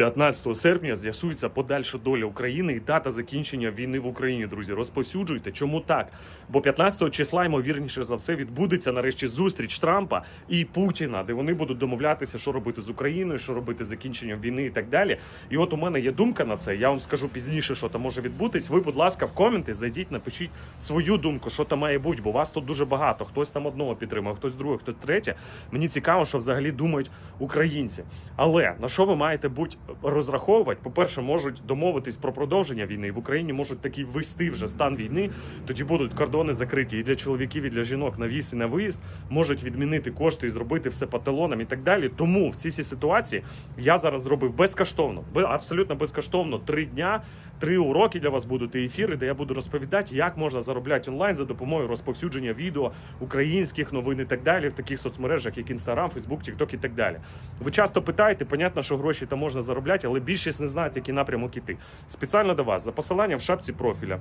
15 серпня з'ясується подальша доля України і дата закінчення війни в Україні. Друзі, розповсюджуйте. Чому так? Бо 15 числа, ймовірніше за все, відбудеться нарешті зустріч Трампа і Путіна, де вони будуть домовлятися, що робити з Україною, що робити з закінченням війни і так далі. І от у мене є думка на це. Я вам скажу пізніше, що там може відбутись. Ви, будь ласка, в коменти зайдіть, напишіть свою думку, що там має бути, бо вас тут дуже багато. Хтось там одного підтримує, хтось другого, хтось третє. Мені цікаво, що взагалі думають українці. Але на що ви маєте бути розраховувати? По-перше, можуть домовитись про продовження війни. В Україні можуть такий ввести вже стан війни. Тоді будуть кордони закриті і для чоловіків, і для жінок на віз і на виїзд. Можуть відмінити кошти і зробити все по талонам і так далі. Тому в цій всій ситуації я зараз зробив безкоштовно, абсолютно безкоштовно три дня. Три уроки для вас будуть і ефіри, де я буду розповідати, як можна заробляти онлайн за допомогою розповсюдження відео українських новин і так далі в таких соцмережах, як Instagram, Facebook, TikTok і так далі. Ви часто питаєте, понятно, що гроші там можна заробляти, але більшість не знають, який напрямок іти. Спеціально до вас за посиланням в шапці профіля.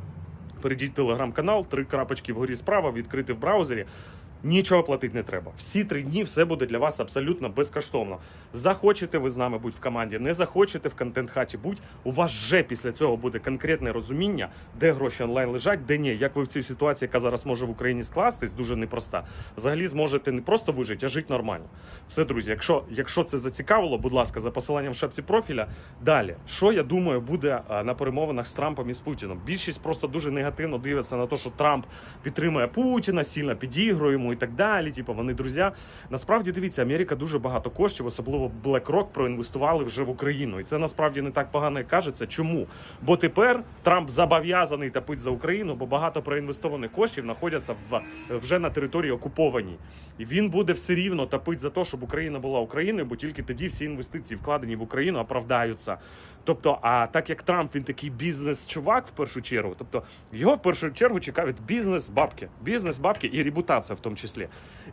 Перейдіть телеграм-канал, три крапочки вгорі справа, відкрити в браузері. Нічого платити не треба. Всі три дні все буде для вас абсолютно безкоштовно. Захочете ви з нами бути в команді, не захочете в контент-хаті будь. У вас вже після цього буде конкретне розуміння, де гроші онлайн лежать, де ні. Як ви в цій ситуації, яка зараз може в Україні скластись, дуже непроста. Взагалі зможете не просто вижити, а жити нормально. Все, друзі, якщо, якщо це зацікавило, будь ласка, за посиланням в шапці профіля. Далі, що я думаю, буде на перемовинах з Трампом і з Путіном? Більшість просто дуже негативно дивиться на те, що Трамп підтримує Путіна, сильно підігрує йому і так далі. Типу, вони друзі. Насправді дивіться, Америка дуже багато коштів, особливо BlackRock, проінвестували вже в Україну. І це насправді не так погано, як кажеться. Чому? Бо тепер Трамп зобов'язаний топити за Україну, бо багато проінвестованих коштів знаходяться в вже на території окупованій. І він буде все рівно топити за те, щоб Україна була Україною, бо тільки тоді всі інвестиції, вкладені в Україну, оправдаються. Тобто, а так як Трамп він такий бізнес-чувак в першу чергу, тобто його в першу чергу цікавить бізнес, бабки, бізнес, бабки і репутація в тому числі.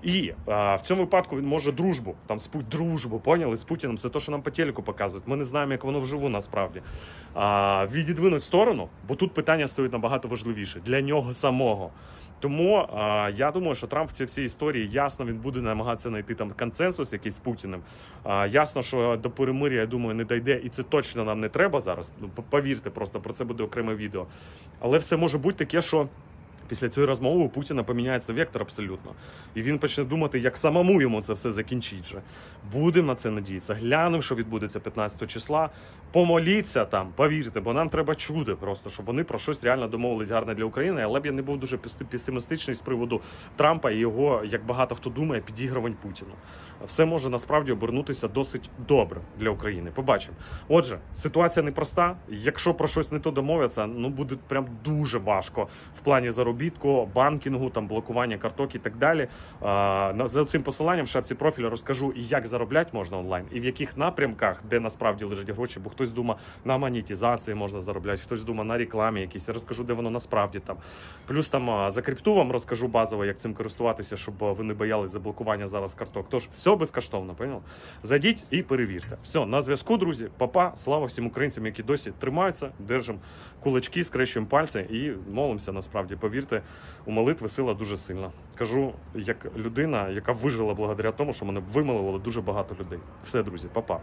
І а, в цьому випадку він може дружбу, там спуть дружбу, поняли з Путіним. Це те, що нам по телеку показують. Ми не знаємо, як воно вживу насправді. А, відідвинуть сторону, бо тут питання стоїть набагато важливіше для нього самого. Тому а, я думаю, що Трамп в цій всій історії ясно він буде намагатися знайти там консенсус якийсь з Путіним. А, ясно, що до перемир'я, я думаю, не дійде, і це точно нам не треба зараз. Ну, повірте, просто про це буде окреме відео. Але все може бути таке, що. Після цієї розмови у Путіна поміняється вектор абсолютно. І він почне думати, як самому йому це все закінчить вже. Будемо на це надіятися. Глянемо, що відбудеться 15 числа. Помоліться там, повірте, бо нам треба чути просто, щоб вони про щось реально домовились гарне для України. Але б я не був дуже песимістичний з приводу Трампа і його, як багато хто думає, підігрувань Путіну. Все може насправді обернутися досить добре для України. Побачимо. Отже, ситуація непроста. Якщо про щось не то домовляться, ну буде прям дуже важко в плані заробітку, банкінгу, там блокування карток і так далі. За цим посиланням в шапці профіля розкажу як заробляти можна онлайн, і в яких напрямках, де насправді лежать гроші, бо хтось думає на монетизації можна заробляти, хтось думає на рекламі якійсь. Я розкажу, де воно насправді там. Плюс там за крипту вам розкажу базово, як цим користуватися, щоб ви не боялись заблокування зараз карток. Тож все безкоштовно, понял? Зайдіть і перевірте. Все, на зв'язку, друзі. Папа, слава всім українцям, які досі тримаються, держимо кулачки, скрещуємо пальці і молимося. Насправді, повірте, у молитви сила дуже сильна. Кажу, як людина, яка вижила благодаря тому, що мене вимолило дуже багато людей. Все, друзі, папа.